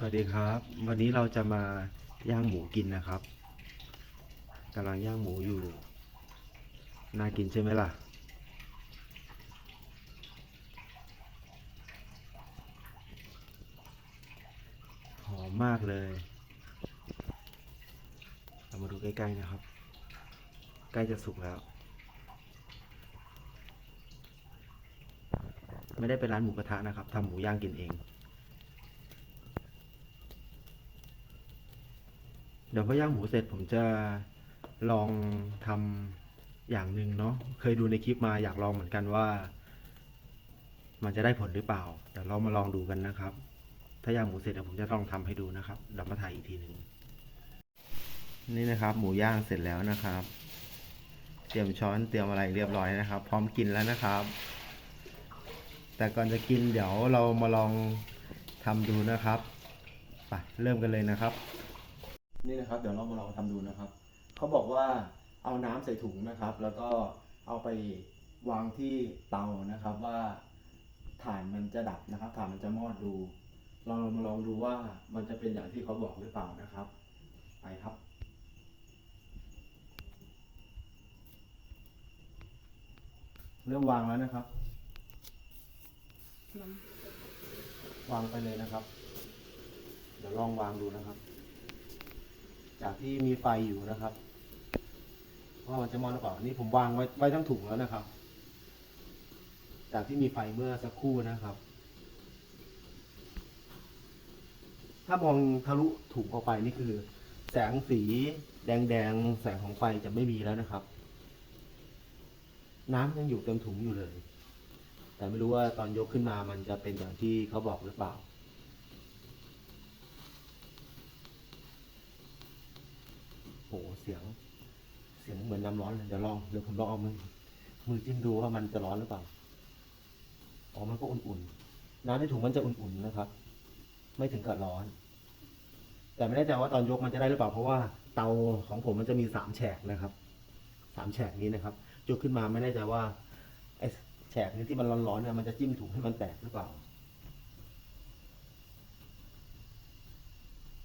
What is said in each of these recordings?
สวัสดีครับ วันนี้เราจะมาย่างหมูกินนะครับกำลังย่างหมูอยู่ น่ากินใช่ไหมล่ะ หอมมากเลยเรามาดูใกล้ๆนะครับ ใกล้จะสุกแล้ว ไม่ได้เป็นร้านหมูกระทะนะครับทำหมูย่างกินเอง เดี๋ยวพอย่างหมูเสร็จผมจะลองทำอย่างหนึ่งเนาะเคยดูในคลิปมาอยากลองเหมือนกันว่า มันจะได้ผลหรือเปล่าเดี๋ยวเรามาลองดูกันนะครับ ถ้าย่างหมูเสร็จเดี๋ยวผมจะลองทำให้ดูนะครับเดี๋ยวมาถ่ายอีกทีหนึ่งนี่นะครับ หมูย่างเสร็จแล้วนะครับ เตรียมช้อนเตรียมอะไรเรียบร้อยนะครับ พร้อมกินแล้วนะครับ แต่ก่อนจะกินเดี๋ยวเรามาลองทำดูนะครับไปเริ่มกันเลยนะครับ นี่นะครับเดี๋ยวเรามาลองทำดูนะครับเขาบอกว่าเอาน้ำใส่ถุงนะครับ แล้วก็เอาไปวางที่เตานะครับว่าถ่านมันจะดับนะครับถ่านมันจะมอดดูลองมาลองดูว่ามันจะเป็นอย่างที่เขาบอกหรือเปล่านะครับ ไปครับเริ่มวางแล้วนะครับ วางไปเลยนะครับ เดี๋ยวลองวางดูนะครับ จากที่มีไฟอยู่นะครับว่ามันจะมอดหรือเปล่านี่ผมวางไว้ไว้ทั้งถุงแล้วนะครับ จากที่มีไฟเมื่อสักครู่นะครับ ถ้ามองทะลุถุงออกไปนี่คือ แสงสีแดงๆแสงของไฟจะไม่มีแล้วนะครับ น้ำยังอยู่เต็มถุงอยู่เลย แต่ไม่รู้ว่าตอนยกขึ้นมามันจะเป็นอย่างที่เขาบอกหรือเปล่า โห เสียง เสียงเหมือนน้ำร้อนเลยเดี๋ยวลองเดี๋ยวผมลองเอามือมือจิ้มดูว่ามันจะร้อนหรือเปล่าอ๋อมันก็อุ่นๆน้ำในถุงมันจะอุ่นๆนะครับ ไม่ถึงกับร้อน แต่ไม่แน่ใจว่าตอนยกมันจะได้หรือเปล่า เพราะว่าเตาของผมมันจะมีสามแฉกนะครับสามแฉกนี้นะครับยกขึ้นมาไม่แน่ใจว่าไอ้แฉกนี้ที่มันร้อนๆเนี่ยมันจะจิ้มถุงให้มันแตกหรือเปล่า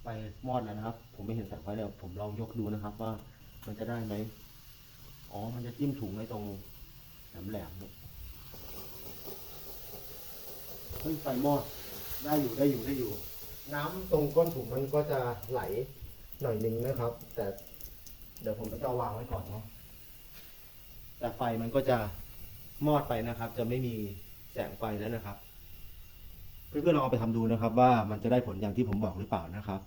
ไปมอดแล้วนะครับ ผมไม่เห็นแสงไฟเดี๋ยวผมลองยกดูนะครับว่า มันจะได้ไหมอ๋อ มันจะจิ้มถุงไว้ตรงแหลมๆเนี่ยเฮ้ยไฟมอด ได้อยู่ได้อยู่ได้อยู่ น้ำตรงก้นถุงมันก็จะไหลหน่อยนึงนะครับ แต่เดี๋ยวผมจะเอาวางไว้ก่อนเนาะแต่ไฟมันก็จะมอดไปนะครับ จะไม่มีแสงไฟแล้วนะครับ เพื่อนๆลองเอาไปทำดูนะครับ ว่ามันจะได้ผลอย่างที่ผมบอกหรือเปล่านะครับ